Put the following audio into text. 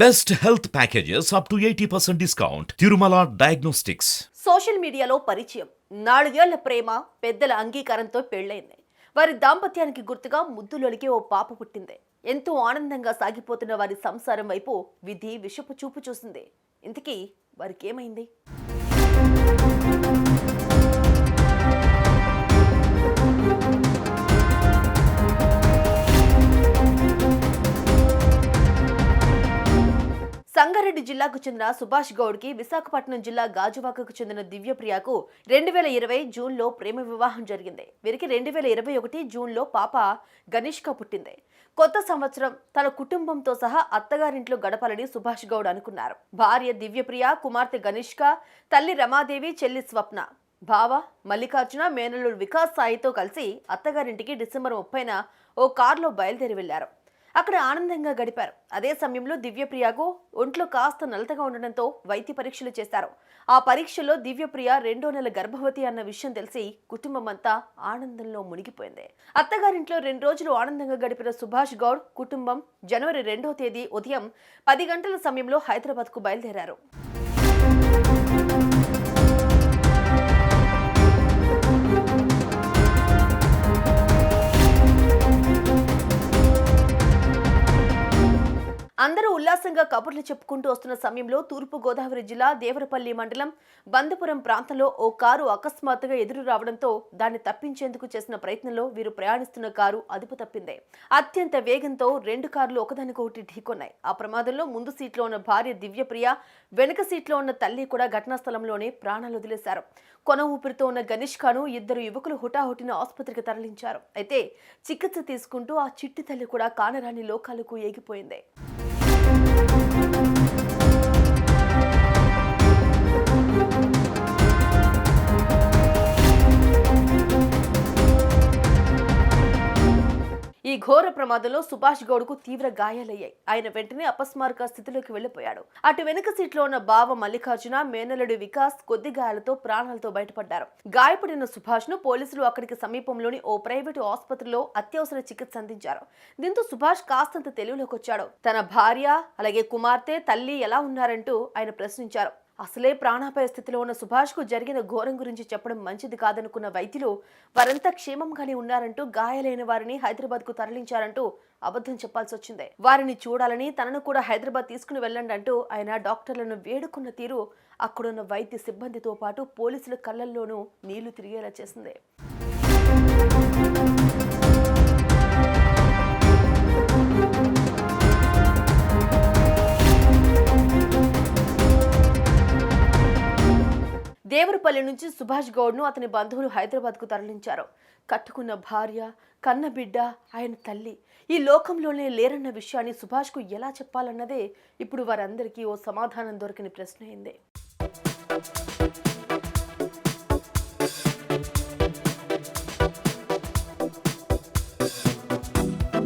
Best health packages up to eighty percent discount Tirumala diagnostics social మీడియాలో పరిచయం. నాలుగేళ్ళ ప్రేమ పెద్దల అంగీకారంతో పెళ్ళైంది. వారి దాంపత్యానికి గుర్తుగా ముద్దులొలికి ఓ పాప పుట్టింది. ఎంతో ఆనందంగా సాగిపోతున్న వారి సంసారం వైపు విధి విషపు చూపు చూసింది. ఇంతకీ వారికి ఏమైంది జిల్లాకు చెందిన సుభాష్ గౌడ్కి విశాఖపట్నం జిల్లా గాజువాకకు చెందిన దివ్యప్రియకు రెండు వేల ఇరవై జూన్లో ప్రేమ వివాహం జరిగింది. వీరికి రెండు వేల ఇరవై ఒకటి జూన్లో పాప గణేష్గా పుట్టింది. కొత్త సంవత్సరం తన కుటుంబంతో సహా అత్తగారింట్లో గడపాలని సుభాష్ గౌడ్ అనుకున్నారు. భార్య దివ్యప్రియ కుమార్తె గణేష్క తల్లి రమాదేవి చెల్లి స్వప్న. బావ మల్లికార్జున మేనల్లుడు వికాస్ సాయితో కలిసి అత్తగారింటికి డిసెంబర్ ముప్పైన ఓ కారులో బయలుదేరి వెళ్ళారు అక్కడ ఆనందంగా గడిపారు. అదే సమయంలో దివ్యప్రియకు ఒంట్లో కాస్త నలతగా ఉండడంతో వైద్య పరీక్షలు చేశారు. ఆ పరీక్షలో దివ్యప్రియ రెండో నెల గర్భవతి అన్న విషయం తెలిసి కుటుంబం అంతా ఆనందంలో మునిగిపోయింది. అత్తగారింట్లో రెండు రోజులు ఆనందంగా గడిపిన సుభాష్ గౌడ్ కుటుంబం జనవరి రెండో తేదీ ఉదయం పది గంటల సమయంలో హైదరాబాద్కు బయలుదేరారు. అందరూ ఉల్లాసంగా కబుర్లు చెప్పుకుంటూ వస్తున్న సమయంలో తూర్పు గోదావరి జిల్లా దేవరపల్లి మండలం బందపురం ప్రాంతంలో ఓ కారు అకస్మాత్తుగా ఎదురు రావడంతో దాన్ని తప్పించేందుకు చేసిన ప్రయత్నంలో వీరు ప్రయాణిస్తున్న కారు అదుపు తప్పింది. అత్యంత వేగంతో రెండు కార్లు ఒకదానికొకటి ఢీకొన్నాయి. ఆ ప్రమాదంలో ముందు సీట్లో ఉన్న భార్య దివ్యప్రియ వెనుక సీట్లో ఉన్న తల్లి కూడా ఘటనా స్థలంలోనే ప్రాణాలు వదిలేశారు. కొన ఊపిరితో ఉన్న గణేష్ ఖాను ఇద్దరు యువకులు హుటాహుటిన ఆసుపత్రికి తరలించారు. అయితే చికిత్స తీసుకుంటూ ఆ చిట్టి తల్లి కూడా కానరాని లోకాలకు ఏగిపోయింది. ఈ ఘోర ప్రమాదంలో సుభాష్ గౌడ్కు తీవ్ర గాయాలయ్యాయి. ఆయన వెంటనే అపస్మారక స్థితిలోకి వెళ్ళిపోయాడు అటు వెనుక సీట్లో ఉన్న బావ మల్లికార్జున మేనలుడు వికాస్ కొద్ది గాయాలతో ప్రాణాలతో బయటపడ్డారు. గాయపడిన సుభాష్ను పోలీసులు అక్కడికి సమీపంలోని ఓ ప్రైవేటు ఆసుపత్రిలో అత్యవసర చికిత్స అందించారు. దీంతో సుభాష్ కాస్తంత తెలివిలోకి వచ్చాడు. తన భార్య అలాగే కుమార్తె తల్లి ఎలా ఉన్నారంటూ ఆయన ప్రశ్నించారు. అసలే ప్రాణాపాయ స్థితిలో ఉన్న సుభాష్కు జరిగిన ఘోరం గురించి చెప్పడం మంచిది కాదనుకున్న వైద్యులు వారంతా క్షేమంగానే ఉన్నారంటూ గాయాలైన వారిని హైదరాబాద్కు తరలించారంటూ అబద్ధం చెప్పాల్సి వచ్చింది. వారిని చూడాలని తనను కూడా హైదరాబాద్ తీసుకుని వెళ్ళండి అంటూ ఆయన డాక్టర్లను వేడుకున్న తీరు అక్కడున్న వైద్య సిబ్బందితో పాటు పోలీసుల కళ్ళల్లోనూ నీళ్ళు తిరిగేలా చేసింది. దేవరపల్లి నుంచి సుభాష్ గౌడ్ను అతని బంధువులు హైదరాబాద్కు తరలించారు. కట్టుకున్న భార్య కన్న బిడ్డ ఆయన తల్లి. ఈ లోకంలోనే లేరన్న విషయాన్ని సుభాష్కు ఎలా చెప్పాలన్నదే ఇప్పుడు వారందరికీ ఓ సమాధానం దొరికిన ప్రశ్న అయింది